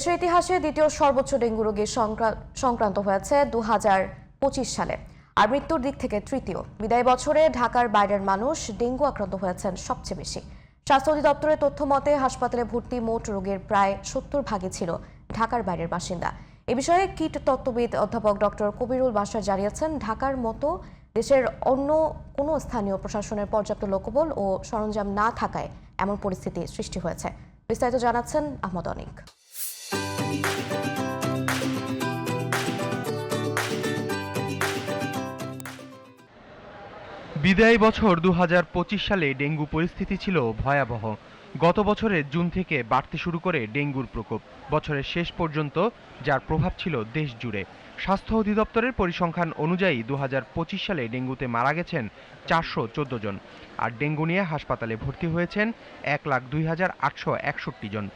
দেশের ইতিহাসে দ্বিতীয় সর্বোচ্চ ডেঙ্গু রোগীর সংক্রা- সংক্রান্ত হয়েছে দু হাজার পঁচিশ সালে। আর মৃত্যুর দিক থেকে তৃতীয়। বিদায় বছরে ঢাকার বাইরের মানুষ ডেঙ্গু আক্রান্ত হয়েছেন সবচেয়ে বেশি। স্বাস্থ্য অধিদপ্তরের তথ্য মতে, হাসপাতালে ভর্তি মোট রোগের প্রায় সত্তর ভাগে ছিল ঢাকার বাইরের বাসিন্দা। এ বিষয়ে কীট তত্ত্ববিদ অধ্যাপক ডক্টর কবিরুল বাসার জানিয়েছেন, ঢাকার মতো দেশের অন্য কোনো স্থানীয় প্রশাসনের পর্যাপ্ত লোকবল ও সরঞ্জাম না থাকায় এমন পরিস্থিতি সৃষ্টি হয়েছে। বিস্তারিত জানাচ্ছেন আহমদ অনিক। বিদায়ী বছর দু হাজার পঁচিশ সালে ডেঙ্গু পরিস্থিতি ছিল ভয়াবহ। গত বছরের জুন থেকে বাড়তে শুরু করে ডেঙ্গুর প্রকোপ। বছরের শেষ পর্যন্ত, যার প্রভাব ছিল দেশ জুড়ে স্বাস্থ্য অধিদপ্তরের পরিসংখ্যান অনুযায়ী দু হাজার পঁচিশ সালে ডেঙ্গুতে মারা গেছেন চারশো চোদ্দ জন। আর ডেঙ্গু নিয়ে হাসপাতালে ভর্তি হয়েছেন এক লাখ দুই হাজার আটশো একষট্টি জন।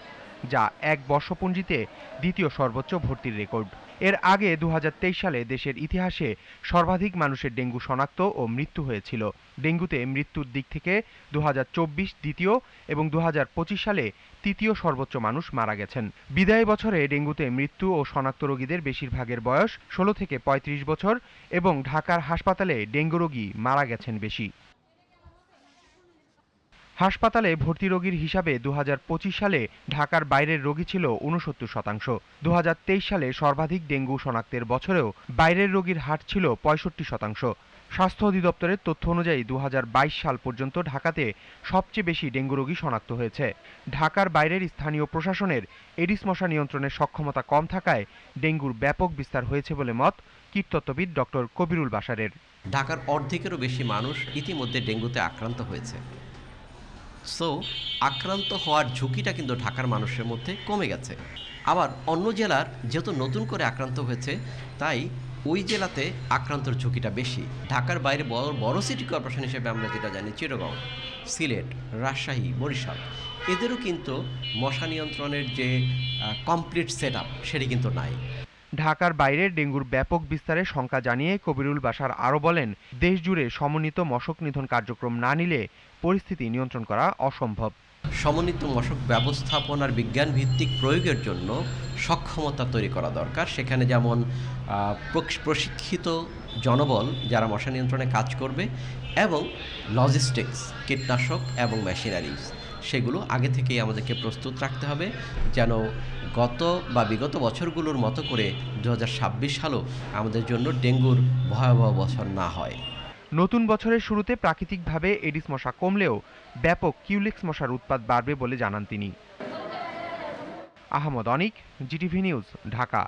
যা এক বর্ষপঞ্জিতে দ্বিতীয় সর্বোচ্চ ভর্তির রেকর্ড। এর আগে দু হাজার তেইশ সালে দেশের ইতিহাসে সর্বাধিক মানুষের ডেঙ্গু শনাক্ত ও মৃত্যু হয়েছিল। ডেঙ্গুতে মৃত্যুর দিক থেকে দু হাজার চব্বিশ দ্বিতীয় এবং দু হাজার পঁচিশ সালে তৃতীয় সর্বোচ্চ মানুষ মারা গেছেন। বিদায়ী বছরে ডেঙ্গুতে মৃত্যু ও শনাক্ত রোগীদের বেশিরভাগের বয়স ষোলো থেকে ৩৫ বছর এবং ঢাকার হাসপাতালে ডেঙ্গু রোগী মারা গেছেন বেশি। হাসপাতালে ভর্তি রোগীর হিসাবে দু হাজার পঁচিশ সালে ঢাকার বাইরের রোগী ছিল উনসত্তর শতাংশ। দু হাজার তেইশ সালে সর্বাধিক ডেঙ্গু শনাক্তের বছরেও বাইরের রোগীর হার ছিল পঁয়ষট্টি শতাংশ। স্বাস্থ্য অধিদপ্তরের তথ্য অনুযায়ী দু হাজার বাইশ সাল পর্যন্ত ঢাকাতে সবচেয়ে বেশি ডেঙ্গু রোগী শনাক্ত হয়েছে। ঢাকার বাইরের স্থানীয় প্রশাসনের এডিস মশা নিয়ন্ত্রণের সক্ষমতা কম থাকায় ডেঙ্গুর ব্যাপক বিস্তার হয়েছে বলে মত কীটতত্ত্ববিদ ডক্টর কবিরুল বাসারের ঢাকার অর্ধেকেরও বেশি মানুষ ইতিমধ্যে ডেঙ্গুতে আক্রান্ত হয়েছে। সো আক্রান্ত হওয়ার ঝুঁকিটা কিন্তু ঢাকার মানুষের মধ্যে কমে গেছে। আবার অন্য জেলার যেহেতু নতুন করে আক্রান্ত হয়েছে, তাই ওই জেলাতে আক্রান্তর ঝুঁকিটা বেশি। ঢাকার বাইরে বড় বড় সিটি কর্পোরেশন হিসেবে আমরা যেটা জানি চিরগাঁও সিলেট, রাজশাহী, বরিশাল। এদেরও কিন্তু মশা নিয়ন্ত্রণের যে কমপ্লিট সেট আপ সেটি কিন্তু নাই। ঢাকার বাইরে ডেঙ্গুর ব্যাপক বিস্তারের শঙ্কা জানিয়ে কবিরুল বাসার আরও বলেন, দেশজুড়ে সমন্বিত মশক নিধন কার্যক্রম না নিলে পরিস্থিতি নিয়ন্ত্রণ করা অসম্ভব। সমন্বিত মশক ব্যবস্থাপনার বিজ্ঞান ভিত্তিক প্রয়োগের জন্য সক্ষমতা তৈরি করা দরকার। সেখানে যেমন প্রশিক্ষিত জনবল যারা মশা নিয়ন্ত্রণে কাজ করবে এবং লজিস্টিক্স কীটনাশক এবং মেশিনারিজ সেগুলো আগে থেকেই আমাদেরকে প্রস্তুত রাখতে হবে যেন গত বা বিগত বছরগুলোর মতো করে দু হাজার ছাব্বিশ সালও আমাদের জন্য ডেঙ্গুর ভয়াবহ বছর না হয়। নতুন বছরের শুরুতে প্রাকৃতিকভাবে এডিস মশা কমলেও ব্যাপক কিউলিক্স মশার উৎপাদ বাড়বে বলে জানান তিনি। Ahmad Anik, GTV news, Dhaka.